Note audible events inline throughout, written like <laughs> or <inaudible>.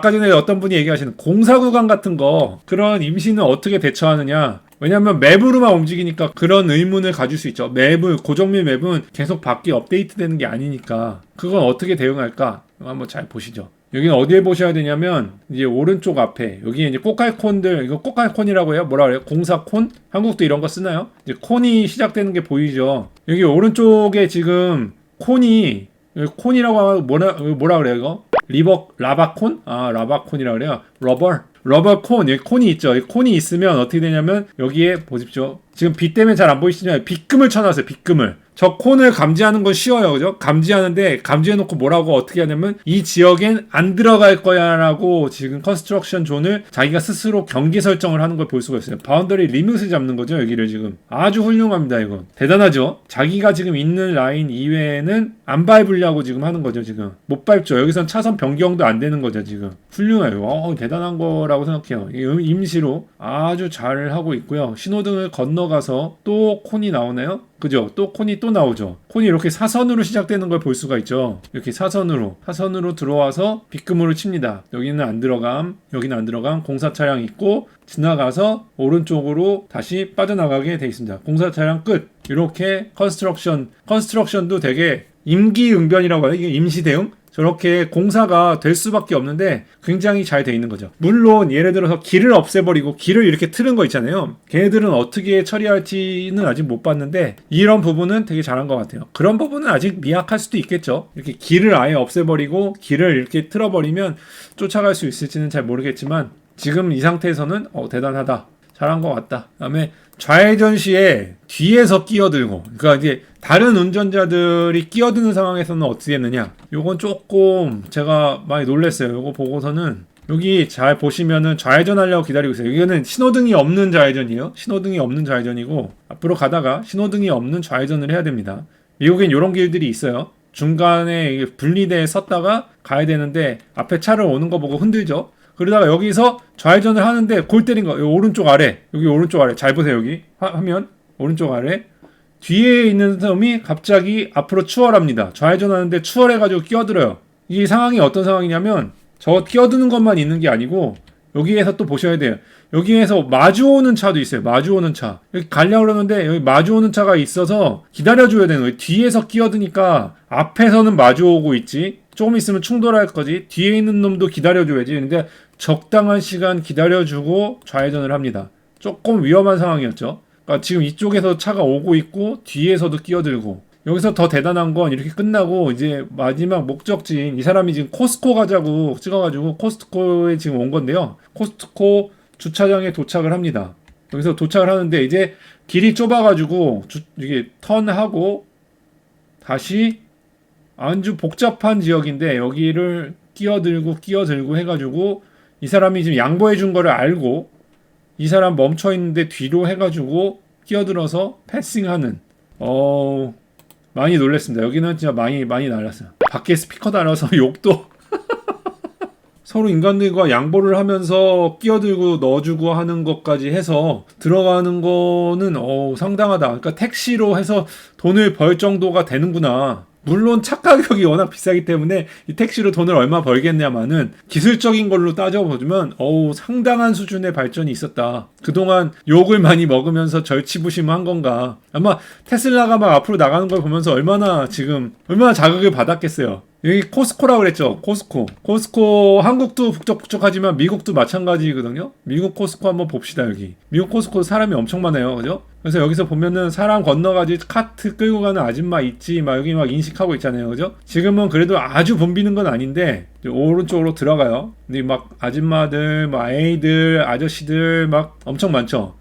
아까 전에 어떤 분이 얘기하시는 공사 구간 같은 거 그런 임시는 어떻게 대처하느냐. 왜냐하면 맵으로만 움직이니까 그런 의문을 가질 수 있죠. 맵을 고정미 맵은 계속 바뀌 업데이트 되는 게 아니니까 그건 어떻게 대응할까? 한번 잘 보시죠. 여기는 어디에 보셔야 되냐면 이제 오른쪽 앞에 여기 이제 꼬깔콘들 이거 꼬깔콘이라고 해요? 뭐라 그래요? 공사콘? 한국도 이런 거 쓰나요? 이제 콘이 시작되는 게 보이죠. 여기 오른쪽에 지금 콘이 콘이라고 하면 뭐라 뭐라 그래요 이거? 리버 라바콘? 아 라바콘이라 그래요. 러버. 러버 콘. 여기 콘이 있죠. 이 콘이 있으면 어떻게 되냐면 여기에 보십시오. 지금 빛 때문에 잘 안 보이시지만 빛금을 쳐놨어요 빛금을 저 콘을 감지하는 건 쉬워요. 그죠? 감지하는데 감지해놓고 뭐라고 어떻게 하냐면 이 지역엔 안 들어갈 거야 라고 지금 컨스트럭션 존을 자기가 스스로 경계 설정을 하는 걸 볼 수가 있어요. 바운더리 리밋을 잡는 거죠 여기를 지금. 아주 훌륭합니다 이건. 대단하죠? 자기가 지금 있는 라인 이외에는 안 밟으려고 지금 하는 거죠 지금. 못 밟죠. 여기선 차선 변경도 안 되는 거죠 지금. 훌륭해요. 어, 대단한 거라고 생각해요. 임시로 아주 잘 하고 있고요. 신호등을 건너가서 또 콘이 나오네요 그죠? 또 콘이 또 나오죠. 콘이 이렇게 사선으로 시작되는 걸 볼 수가 있죠. 이렇게 사선으로 사선으로 들어와서 빗금으로 칩니다. 여기는 안 들어감, 여기는 안 들어감. 공사 차량 있고 지나가서 오른쪽으로 다시 빠져나가게 돼 있습니다. 공사 차량 끝. 이렇게 컨스트럭션, 컨스트럭션도 되게 임기응변이라고 해요. 이게 임시 대응. 저렇게 공사가 될 수밖에 없는데 굉장히 잘 돼 있는 거죠. 물론 예를 들어서 길을 없애버리고 길을 이렇게 틀은 거 있잖아요. 걔네들은 어떻게 처리할지는 아직 못 봤는데 이런 부분은 되게 잘한 것 같아요. 그런 부분은 아직 미약할 수도 있겠죠. 이렇게 길을 아예 없애버리고 길을 이렇게 틀어버리면 쫓아갈 수 있을지는 잘 모르겠지만 지금 이 상태에서는 어, 대단하다. 잘한 것 같다. 그다음에 좌회전 시에 뒤에서 끼어들고, 그러니까 이제 다른 운전자들이 끼어드는 상황에서는 어떻게 했느냐? 요건 조금 제가 많이 놀랐어요. 요거 보고서는 여기 잘 보시면은 좌회전 하려고 기다리고 있어요. 여기는 신호등이 없는 좌회전이에요. 신호등이 없는 좌회전이고 앞으로 가다가 신호등이 없는 좌회전을 해야 됩니다. 미국엔 이런 길들이 있어요. 중간에 분리대에 섰다가 가야 되는데 앞에 차를 오는 거 보고 흔들죠. 그러다가 여기서 좌회전을 하는데 골 때린 거 오른쪽 아래 여기 오른쪽 아래 잘 보세요 여기 화, 화면 오른쪽 아래 뒤에 있는 놈이 갑자기 앞으로 추월합니다. 좌회전하는데 추월해가지고 끼어들어요. 이 상황이 어떤 상황이냐면 저 끼어드는 것만 있는 게 아니고 여기에서 또 보셔야 돼요. 여기에서 마주오는 차도 있어요. 마주오는 차. 여기 가려고 그러는데 여기 마주오는 차가 있어서 기다려줘야 되는 거예요. 뒤에서 끼어드니까 앞에서는 마주오고 있지. 조금 있으면 충돌할 거지. 뒤에 있는 놈도 기다려줘야지. 근데 적당한 시간 기다려주고 좌회전을 합니다. 조금 위험한 상황이었죠. 그러니까 지금 이쪽에서 차가 오고 있고 뒤에서도 끼어들고 여기서 더 대단한 건 이렇게 끝나고 이제 마지막 목적지인 이 사람이 지금 코스코 가자고 찍어가지고 코스트코에 지금 온 건데요. 코스트코 주차장에 도착을 합니다. 여기서 도착을 하는데 이제 길이 좁아가지고 주- 이게 턴하고 다시 아주 복잡한 지역인데 여기를 끼어들고 끼어들고 해가지고 이 사람이 지금 양보해 준 거를 알고 이 사람 멈춰 있는데 뒤로 해가지고 끼어들어서 패싱하는 어 많이 놀랬습니다. 여기는 진짜 많이 많이 날랐어요. 밖에 스피커 달아서 <laughs> 욕도 서로 인간들과 양보를 하면서 끼어들고 넣어주고 하는 것까지 해서 들어가는 거는 어 상당하다. 그러니까 택시로 해서 돈을 벌 정도가 되는구나. 물론 차 가격이 워낙 비싸기 때문에 이 택시로 돈을 얼마 벌겠냐마는 기술적인 걸로 따져보면 어우 상당한 수준의 발전이 있었다. 그동안 욕을 많이 먹으면서 절치부심한 건가. 아마 테슬라가 막 앞으로 나가는 걸 보면서 얼마나 지금 얼마나 자극을 받았겠어요. 여기 코스코라고 그랬죠. 코스코. 코스코 한국도 북적북적하지만 미국도 마찬가지거든요. 미국 코스코 한번 봅시다 여기. 미국 코스코 사람이 엄청 많아요. 그죠? 그래서 여기서 보면은 사람 건너가지 카트 끌고 가는 아줌마 있지 막 여기 막 인식하고 있잖아요. 그죠? 지금은 그래도 아주 붐비는 건 아닌데 오른쪽으로 들어가요. 근데 막 아줌마들, 막 애들, 아저씨들 막 엄청 많죠.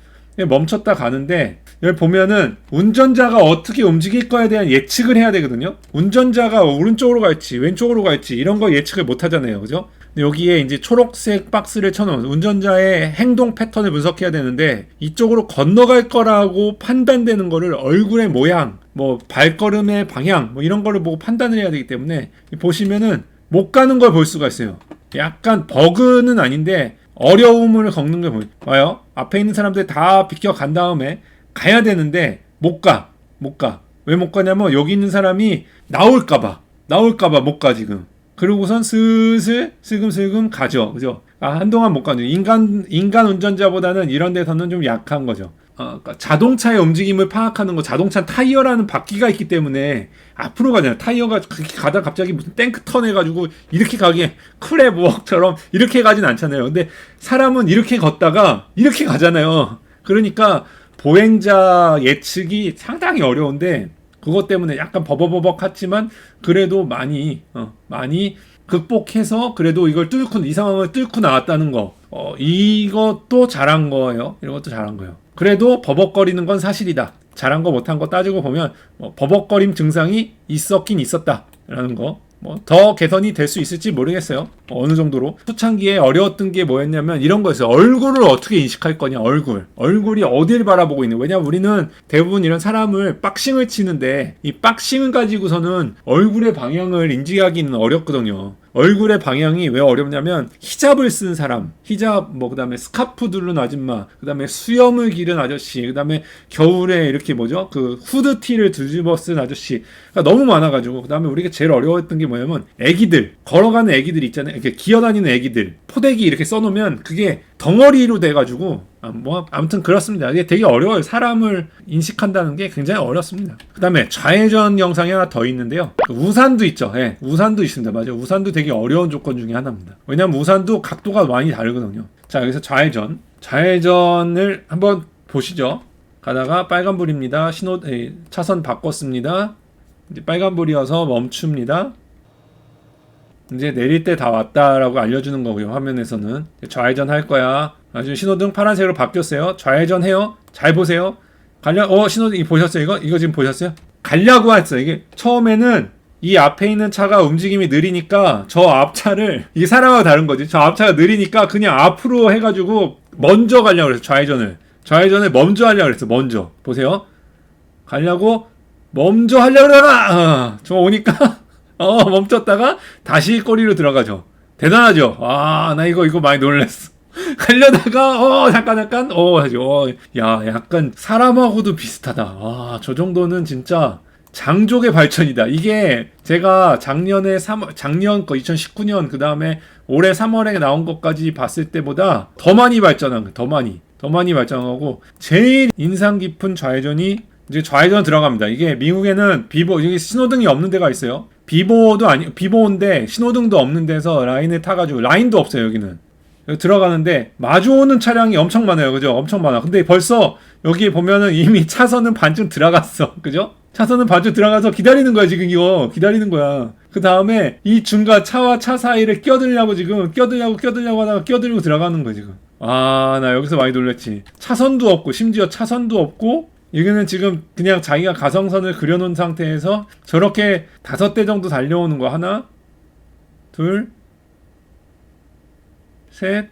멈췄다 가는데 여기 보면은 운전자가 어떻게 움직일 거에 대한 예측을 해야 되거든요. 운전자가 오른쪽으로 갈지 왼쪽으로 갈지 이런 거 예측을 못 하잖아요. 그죠? 여기에 이제 초록색 박스를 쳐놓은 운전자의 행동 패턴을 분석해야 되는데 이쪽으로 건너갈 거라고 판단되는 거를 얼굴의 모양, 뭐 발걸음의 방향 뭐 이런 거를 보고 판단을 해야 되기 때문에 보시면은 못 가는 걸 볼 수가 있어요. 약간 버그는 아닌데 어려움을 겪는 걸. 봐요. 앞에 있는 사람들 다 비켜 간 다음에 가야 되는데 못 가. 못 가. 왜 못 가냐면 여기 있는 사람이 나올까봐. 나올까봐 못 가 지금. 그러고선 슬슬 슬금슬금 가죠. 그죠? 아, 한동안 못 가죠. 인간, 인간 운전자보다는 이런 데서는 좀 약한 거죠. 어, 그러니까 자동차의 움직임을 파악하는 거, 자동차 타이어라는 바퀴가 있기 때문에 앞으로 가잖아요. 타이어가 그렇게 가다 갑자기 무슨 탱크 턴 해가지고 이렇게 가게 크랩 워크처럼 이렇게 가진 않잖아요. 근데 사람은 이렇게 걷다가 이렇게 가잖아요. 그러니까 보행자 예측이 상당히 어려운데 그것 때문에 약간 버벅버벅 하지만 그래도 많이 어, 많이 극복해서 그래도 이걸 뚫고 이 상황을 뚫고 나왔다는 거 어, 이것도 잘한 거예요. 이런 것도 잘한 거예요. 그래도 버벅거리는 건 사실이다. 잘한 거 못한 거 따지고 보면 뭐 버벅거림 증상이 있었긴 있었다라는 거. 뭐 더 개선이 될 수 있을지 모르겠어요. 뭐 어느 정도로 초창기에 어려웠던 게 뭐였냐면 이런 거였어요. 얼굴을 어떻게 인식할 거냐. 얼굴. 얼굴이 어디를 바라보고 있는. 왜냐면 우리는 대부분 이런 사람을 박싱을 치는데 이 박싱을 가지고서는 얼굴의 방향을 인지하기는 어렵거든요. 얼굴의 방향이 왜 어렵냐면 히잡을 쓴 사람, 히잡 뭐 그다음에 스카프 두른 아줌마, 그다음에 수염을 기른 아저씨, 그다음에 겨울에 이렇게 뭐죠? 그 후드티를 뒤집어 쓴 아저씨. 그러니까 너무 많아 가지고 그다음에 우리가 제일 어려웠던 게 뭐냐면 애기들, 걸어가는 애기들 있잖아요. 이렇게 기어다니는 애기들. 포대기 이렇게 써 놓으면 그게 덩어리로 돼 가지고 아, 뭐 아무튼 그렇습니다. 이게 되게 어려워요. 사람을 인식한다는 게 굉장히 어렵습니다. 그다음에 좌회전 영상이 하나 더 있는데요. 그 우산도 있죠. 예, 우산도 있습니다. 맞아요. 우산도 되게 어려운 조건 중에 하나입니다. 왜냐면 우산도 각도가 많이 다르거든요. 자, 여기서 좌회전. 좌회전을 한번 보시죠. 가다가 빨간불입니다. 신호 에, 차선 바꿨습니다. 이제 빨간불이어서 멈춥니다. 이제 내릴 때 다 왔다라고 알려주는 거고요. 화면에서는 좌회전 할 거야. 아주 신호등 파란색으로 바뀌었어요. 좌회전 해요. 잘 보세요. 갈려 어 신호등 보셨어요? 이거 이거 지금 보셨어요? 가려고 했어요. 이게 처음에는 이 앞에 있는 차가 움직임이 느리니까 저 앞차를 이 사람하고 다른 거지. 저 앞차가 느리니까 그냥 앞으로 해가지고 먼저 가려고 그랬어. 좌회전을 좌회전을 먼저 하려고 그랬어. 먼저 보세요. 가려고 먼저 하려고 그러다가 어, 저 오니까 <laughs> 어 멈췄다가 다시 꼬리로 들어가죠. 대단하죠. 아 나 이거 이거 많이 놀랬어. <laughs> 가려다가 어 잠깐 잠깐 어 하죠. 어, 야 약간 사람하고도 비슷하다. 아저 정도는 진짜 장족의 발전이다. 이게 제가 작년에 3 작년 거 2019년 그 다음에 올해 3월에 나온 것까지 봤을 때보다 더 많이 발전한 거예요. 더 많이 더 많이 발전하고 제일 인상 깊은 좌회전이 이제 좌회전 들어갑니다. 이게 미국에는 비보 여기 신호등이 없는 데가 있어요. 비보도 아니 비보인데 신호등도 없는 데서 라인을 타가지고 라인도 없어요 여기는 여기 들어가는데 마주오는 차량이 엄청 많아요. 그죠? 엄청 많아. 근데 벌써 여기 보면은 이미 차선은 반쯤 들어갔어. <laughs> 그죠? 차선은 반쯤 들어가서 기다리는 거야 지금 이거. 기다리는 거야. 그 다음에 이 중간 차와 차 사이를 끼어들려고 지금 끼어들려고 끼어들려고 하다가 끼어들고 들어가는 거야 지금. 아 나 여기서 많이 놀랬지. 차선도 없고 심지어 차선도 없고 여기는 지금 그냥 자기가 가성선을 그려놓은 상태에서 저렇게 다섯 대 정도 달려오는 거 하나, 둘, 셋,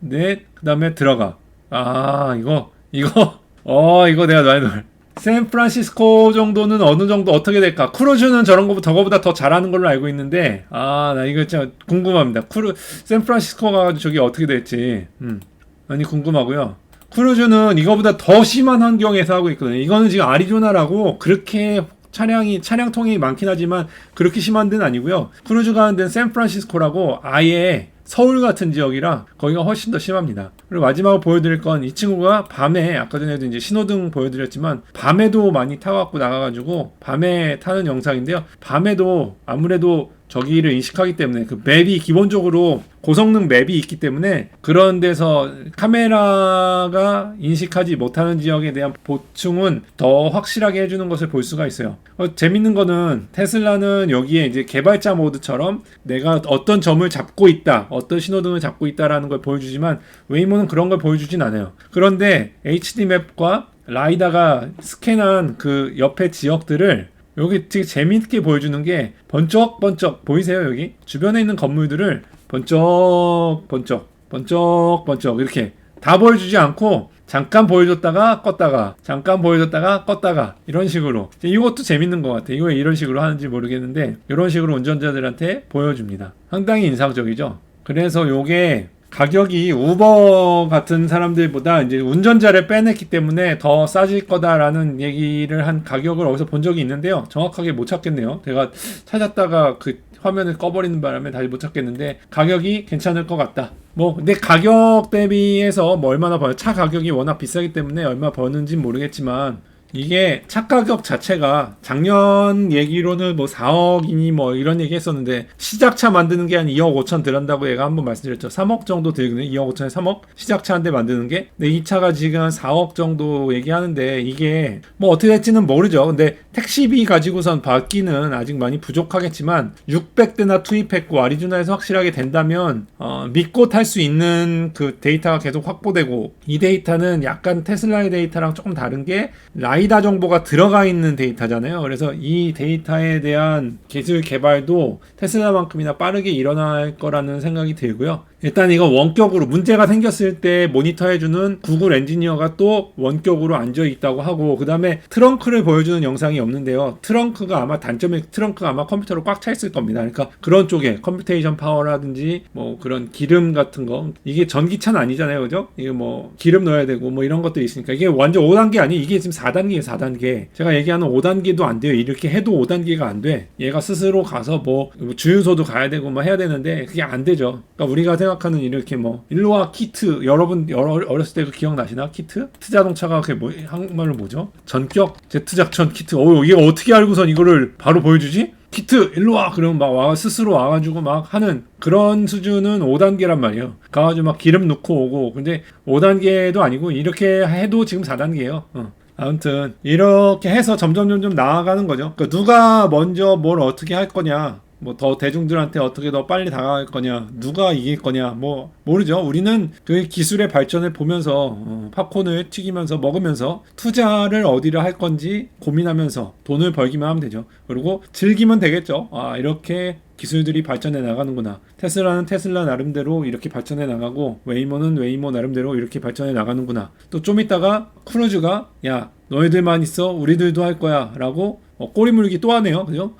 넷, 그 다음에 들어가. 아, 이거, 이거, <laughs> 어, 이거 내가 많이 놀. 샌프란시스코 정도는 어느 정도 어떻게 될까? 크루즈는 저런 거보다 저거보다 더 잘하는 걸로 알고 있는데, 아, 나 이거 진짜 궁금합니다. 크루, 샌프란시스코 가가지고 저게 어떻게 될지, 음, 많이 궁금하고요. 크루즈는 이거보다 더 심한 환경에서 하고 있거든요. 이거는 지금 아리조나라고 그렇게 차량이 차량 통행이 많긴 하지만 그렇게 심한 데는 아니고요. 크루즈 가는 데는 샌프란시스코라고 아예 서울 같은 지역이라 거기가 훨씬 더 심합니다. 그리고 마지막으로 보여드릴 건 이 친구가 밤에 아까 전에도 이제 신호등 보여드렸지만 밤에도 많이 타갖고 나가가지고 밤에 타는 영상인데요. 밤에도 아무래도 저기를 인식하기 때문에 그 맵이 기본적으로 고성능 맵이 있기 때문에 그런 데서 카메라가 인식하지 못하는 지역에 대한 보충은 더 확실하게 해주는 것을 볼 수가 있어요. 어, 재밌는 거는 테슬라는 여기에 이제 개발자 모드처럼 내가 어떤 점을 잡고 있다, 어떤 신호등을 잡고 있다라는 걸 보여주지만 웨이모는 그런 걸 보여주진 않아요. 그런데 HD 맵과 라이다가 스캔한 그 옆에 지역들을 여기 되게 재미있게 보여주는 게 번쩍번쩍 보이세요 여기? 주변에 있는 건물들을 번쩍 번쩍 번쩍 번쩍 이렇게 다 보여주지 않고 잠깐 보여줬다가 껐다가 잠깐 보여줬다가 껐다가 이런 식으로. 이것도 재밌는 것 같아요. 왜 이런 식으로 하는지 모르겠는데 이런 식으로 운전자들한테 보여줍니다. 상당히 인상적이죠? 그래서 요게 가격이 우버 같은 사람들보다 이제 운전자를 빼냈기 때문에 더 싸질 거다라는 얘기를 한 가격을 어디서 본 적이 있는데요. 정확하게 못 찾겠네요. 제가 찾았다가 그 화면을 꺼버리는 바람에 다시 못 찾겠는데 가격이 괜찮을 것 같다. 뭐 근데 가격 대비해서 뭐 얼마나 벌, 차 가격이 워낙 비싸기 때문에 얼마 버는지 모르겠지만 이게 차 가격 자체가 작년 얘기로는 뭐 4억이니 뭐 이런 얘기 했었는데 시작차 만드는 게 한 2억 5천 들한다고 얘가 한번 말씀드렸죠. 3억 정도 들거든요. 2억 5천에 3억 시작차 한 대 만드는 게. 근데 이 차가 지금 한 4억 정도 얘기하는데 이게 뭐 어떻게 될지는 모르죠. 근데 택시비 가지고선 받기는 아직 많이 부족하겠지만 600대나 투입했고 아리조나에서 확실하게 된다면 어, 믿고 탈 수 있는 그 데이터가 계속 확보되고 이 데이터는 약간 테슬라의 데이터랑 조금 다른 게 라이 다 정보가 들어가 있는 데이터잖아요. 그래서 이 데이터에 대한 기술 개발도 테슬라만큼이나 빠르게 일어날 거라는 생각이 들고요. 일단 이거 원격으로 문제가 생겼을 때 모니터해주는 구글 엔지니어가 또 원격으로 앉아 있다고 하고 그 다음에 트렁크를 보여주는 영상이 없는데요. 트렁크가 아마 단점이 트렁크가 아마 컴퓨터로 꽉 차 있을 겁니다. 그러니까 그런 쪽에 컴퓨테이션 파워라든지 뭐 그런 기름 같은 거 이게 전기차는 아니잖아요, 그죠? 이게 뭐 기름 넣어야 되고 뭐 이런 것들이 있으니까 이게 완전 5단계 아니 이게 지금 4단계예요, 4단계. 제가 얘기하는 5단계도 안 돼요. 이렇게 해도 5단계가 안 돼. 얘가 스스로 가서 뭐 주유소도 가야 되고 뭐 해야 되는데 그게 안 되죠. 그러니까 우리가 생각 하는 이렇게 뭐 일로와 키트 여러분 여러 어렸을 때 그 기억나시나 키트? 트 자동차가 그게 뭐 한국말로 뭐죠? 전격 제트 작전 키트. 어 이게 어떻게 알고선 이거를 바로 보여주지? 키트 일로 와 그러면 막 와 스스로 와가지고 막 하는 그런 수준은 5단계란 말이에요. 가가지고 막 기름 넣고 오고 근데 5단계도 아니고 이렇게 해도 지금 4단계예요. 어. 아무튼 이렇게 해서 점점 점점 나아가는 거죠. 그러니까 누가 먼저 뭘 어떻게 할 거냐. 뭐 더 대중들한테 어떻게 더 빨리 다가갈 거냐 누가 이길 거냐 뭐 모르죠 우리는 그 기술의 발전을 보면서 어, 팝콘을 튀기면서 먹으면서 투자를 어디를 할 건지 고민하면서 돈을 벌기만 하면 되죠 그리고 즐기면 되겠죠 아 이렇게 기술들이 발전해 나가는구나. 테슬라는 테슬라 나름대로 이렇게 발전해 나가고 웨이모는 웨이모 나름대로 이렇게 발전해 나가는구나. 또 좀 있다가 크루즈가 야 너희들만 있어 우리들도 할 거야라고 어, 꼬리 물기 또 하네요. 그죠?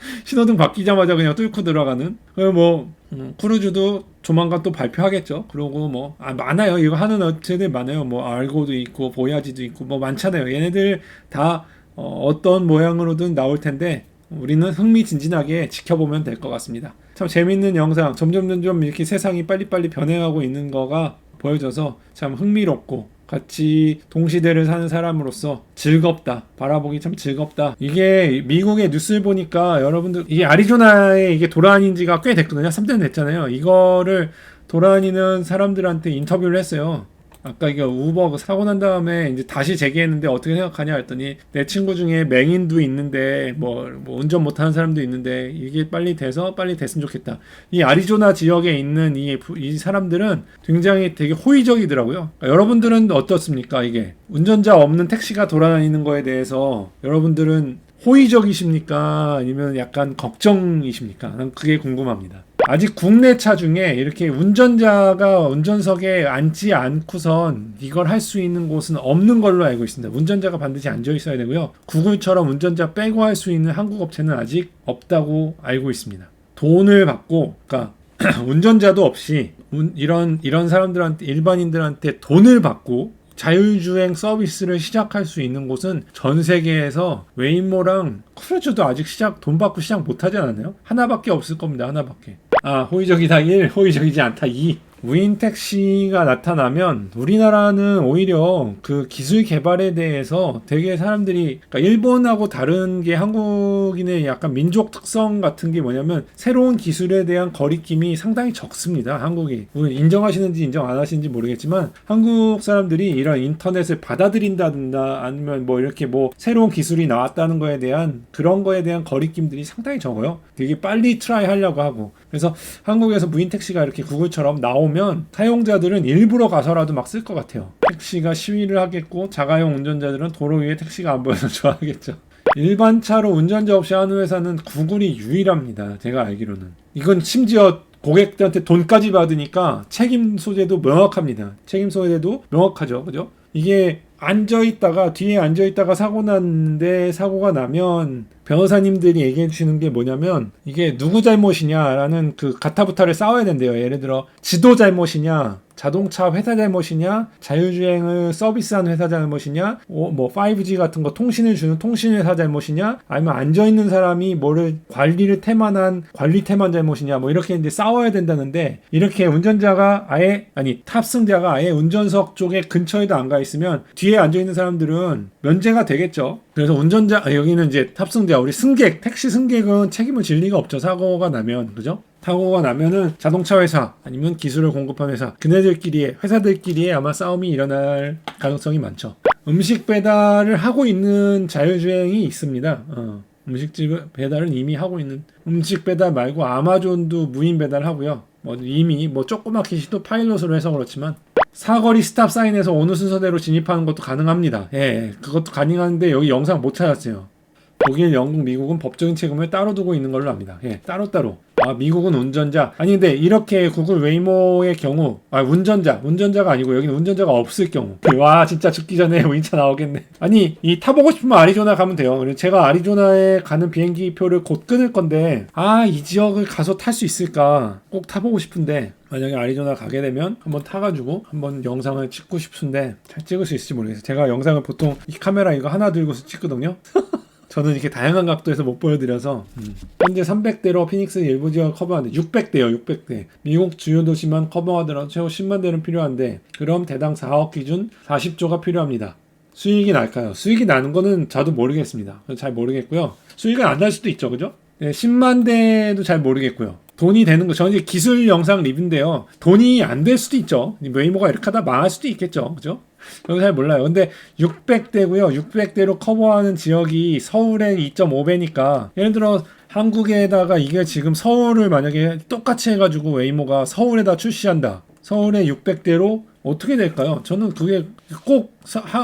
<laughs> 신호등 바뀌자마자 그냥 뚫고 들어가는. 뭐 음, 크루즈도 조만간 또 발표하겠죠. 그리고 뭐 아, 많아요. 이거 하는 업체들 많아요. 뭐 알고도 있고 보야지도 있고 뭐 많잖아요. 얘네들 다 어, 어떤 모양으로든 나올 텐데 우리는 흥미진진하게 지켜보면 될 것 같습니다. 참 재밌는 영상, 점점 점점 이렇게 세상이 빨리빨리 변해가고 있는 거가 보여져서 참 흥미롭고 같이 동시대를 사는 사람으로서 즐겁다. 바라보기 참 즐겁다. 이게 미국의 뉴스를 보니까 여러분들 이게 아리조나에 이게 돌아다닌 지가 꽤 됐거든요. 3년 됐잖아요. 이거를 돌아다니는 사람들한테 인터뷰를 했어요. 아까 이게 우버 그 사고 난 다음에 이제 다시 재개했는데 어떻게 생각하냐 했더니 내 친구 중에 맹인도 있는데 뭐, 뭐 운전 못하는 사람도 있는데 이게 빨리 돼서 빨리 됐으면 좋겠다. 이 아리조나 지역에 있는 이, 이 사람들은 굉장히 되게 호의적이더라고요. 그러니까 여러분들은 어떻습니까? 이게 운전자 없는 택시가 돌아다니는 거에 대해서 여러분들은 호의적이십니까? 아니면 약간 걱정이십니까? 난 그게 궁금합니다. 아직 국내 차 중에 이렇게 운전자가 운전석에 앉지 않고선 이걸 할 수 있는 곳은 없는 걸로 알고 있습니다. 운전자가 반드시 앉아 있어야 되고요. 구글처럼 운전자 빼고 할 수 있는 한국 업체는 아직 없다고 알고 있습니다. 돈을 받고, 그러니까 <clears throat> 운전자도 없이 이런 이런 사람들한테 일반인들한테 돈을 받고 자율주행 서비스를 시작할 수 있는 곳은 전 세계에서 웨이모랑 크루즈도 아직 시작 돈 받고 시작 못하지 않았나요? 하나밖에 없을 겁니다. 하나밖에. 아 호의적이다 1, 호의적이지 않다 2. 무인 택시가 나타나면 우리나라는 오히려 그 기술 개발에 대해서 되게 사람들이 그러니까 일본하고 다른 게 한국인의 약간 민족 특성 같은 게 뭐냐면 새로운 기술에 대한 거리낌이 상당히 적습니다. 한국이 인정하시는지 인정 안 하시는지 모르겠지만 한국 사람들이 이런 인터넷을 받아들인다든가 아니면 뭐 이렇게 뭐 새로운 기술이 나왔다는 거에 대한 그런 거에 대한 거리낌들이 상당히 적어요. 되게 빨리 트라이 하려고 하고 그래서 한국에서 무인 택시가 이렇게 구글처럼 나오면 사용자들은 일부러 가서라도 막 쓸 것 같아요. 택시가 시위를 하겠고 자가용 운전자들은 도로 위에 택시가 안 보여서 <laughs> 좋아하겠죠. 일반 차로 운전자 없이 하는 회사는 구글이 유일합니다. 제가 알기로는. 이건 심지어 고객들한테 돈까지 받으니까 책임 소재도 명확합니다. 책임 소재도 명확하죠. 그죠? 이게 앉아 있다가 뒤에 앉아 있다가 사고 났는데 사고가 나면 변호사님들이 얘기해 주시는 게 뭐냐면 이게 누구 잘못이냐라는 그 가타부타를 싸워야 된대요. 예를 들어 지도 잘못이냐 자동차 회사 잘못이냐 자율주행을 서비스하는 회사 잘못이냐 어, 뭐 5G 같은 거 통신을 주는 통신 회사 잘못이냐 아니면 앉아 있는 사람이 뭐를 관리를 태만한 관리 태만 잘못이냐 뭐 이렇게 이제 싸워야 된다는데 이렇게 운전자가 아예 아니 탑승자가 아예 운전석 쪽에 근처에도 안 가 있으면 뒤에 앉아 있는 사람들은 면제가 되겠죠. 그래서 운전자 아, 여기는 이제 탑승자 우리 승객 택시 승객은 책임을 질 리가 없죠 사고가 나면 그죠? 사고가 나면은 자동차 회사 아니면 기술을 공급한 회사 그네들끼리의 회사들끼리의 아마 싸움이 일어날 가능성이 많죠. 음식 배달을 하고 있는 자율주행이 있습니다. 어, 음식집 배달은 이미 하고 있는 음식 배달 말고 아마존도 무인 배달 하고요. 뭐 이미 뭐 조그맣게 시도 파일럿으로 해서 그렇지만 사거리 스탑 사인에서 어느 순서대로 진입하는 것도 가능합니다. 예, 그것도 가능한데 여기 영상 못 찾았어요. 독일, 영국, 미국은 법적인 책임을 따로 두고 있는 걸로 압니다. 예, 따로따로. 아, 미국은 운전자. 아니, 근데 이렇게 구글 웨이모의 경우, 아, 운전자. 운전자가 아니고 여기는 운전자가 없을 경우. 와, 진짜 죽기 전에 <laughs> 윈차 나오겠네. 아니, 이 타보고 싶으면 아리조나 가면 돼요. 제가 아리조나에 가는 비행기 표를 곧 끊을 건데, 아, 이 지역을 가서 탈 수 있을까? 꼭 타보고 싶은데, 만약에 아리조나 가게 되면 한번 타가지고 한번 영상을 찍고 싶은데 잘 찍을 수 있을지 모르겠어요. 제가 영상을 보통 이 카메라 이거 하나 들고서 찍거든요. <laughs> 저는 이렇게 다양한 각도에서 못 보여드려서 음. 현재 300대로 피닉스 일부 지역 커버하는데 600대요 600대 미국 주요 도시만 커버하더라도 최고 10만 대는 필요한데 그럼 대당 4억 기준 40조가 필요합니다 수익이 날까요? 수익이 나는 거는 저도 모르겠습니다 잘 모르겠고요 수익은 안 날 수도 있죠 그죠? 네, 10만 대도 잘 모르겠고요 돈이 되는 거 저는 이제 기술 영상 리뷰인데요 돈이 안 될 수도 있죠 웨이모가 이렇게 하다 망할 수도 있겠죠 그죠? 저도 잘 몰라요. 근데 600대고요. 600대로 커버하는 지역이 서울의 2.5배니까 예를 들어 한국에다가 이게 지금 서울을 만약에 똑같이 해가지고 웨이모가 서울에다 출시한다. 서울의 600대로 어떻게 될까요? 저는 그게 꼭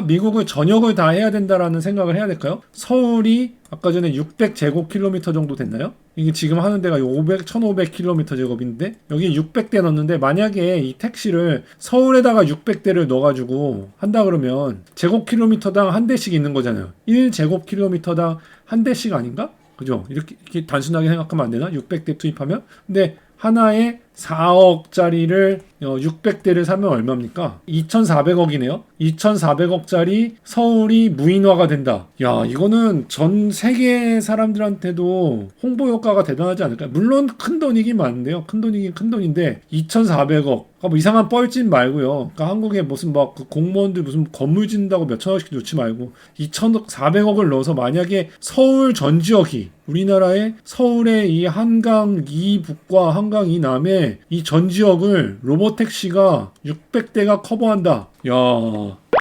미국을 전역을 다 해야 된다라는 생각을 해야 될까요? 서울이 아까 전에 600 제곱킬로미터 정도 됐나요? 이게 지금 하는 데가 500, 1500km 제곱인데 여기 600대 넣었는데 만약에 이 택시를 서울에다가 600대를 넣어가지고 한다 그러면 제곱킬로미터당 한 대씩 있는 거잖아요. 1제곱킬로미터당 한 대씩 아닌가? 그죠? 이렇게, 이렇게 단순하게 생각하면 안 되나? 600대 투입하면? 근데 하나에 4억짜리를 600대를 사면 얼마입니까? 2,400억이네요. 2,400억짜리 서울이 무인화가 된다. 야, 이거는 전 세계 사람들한테도 홍보 효과가 대단하지 않을까요? 물론 큰 돈이긴 많은데요. 큰 돈이긴 큰 돈인데 2,400억. 그러니까 뭐 이상한 뻘짓 말고요. 그러니까 한국에 무슨 막 그 공무원들 무슨 건물 짓는다고 몇천 억씩 놓지 말고 2,400억을 넣어서 만약에 서울 전 지역이 우리나라의 서울의 이 한강 이 북과 한강 이 남 의이전 지역을 로보택시가 600대가 커버한다. 야,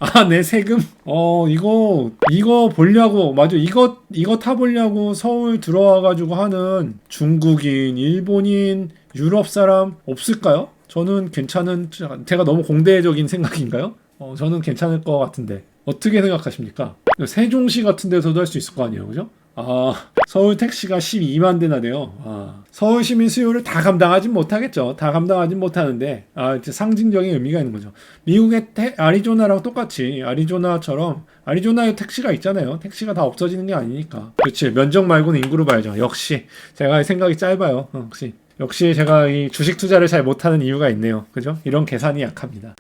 아, 내 세금? 어, 이거, 이거 보려고, 맞아. 이거, 이거 타보려고 서울 들어와가지고 하는 중국인, 일본인, 유럽 사람 없을까요? 저는 괜찮은, 제가 너무 공대적인 생각인가요? 어, 저는 괜찮을 것 같은데. 어떻게 생각하십니까? 세종시 같은 데서도 할 수 있을 거 아니에요, 그죠? 아, 서울 택시가 12만 대나 돼요. 아, 서울 시민 수요를 다 감당하진 못하겠죠. 다 감당하진 못하는데, 아, 상징적인 의미가 있는 거죠. 미국의 테- 아리조나랑 똑같이, 아리조나처럼, 아리조나에 택시가 있잖아요. 택시가 다 없어지는 게 아니니까. 그렇지. 면적 말고는 인구로 봐야죠. 역시, 제가 생각이 짧아요. 어, 역시. 역시 제가 이 주식 투자를 잘 못하는 이유가 있네요. 그죠? 이런 계산이 약합니다.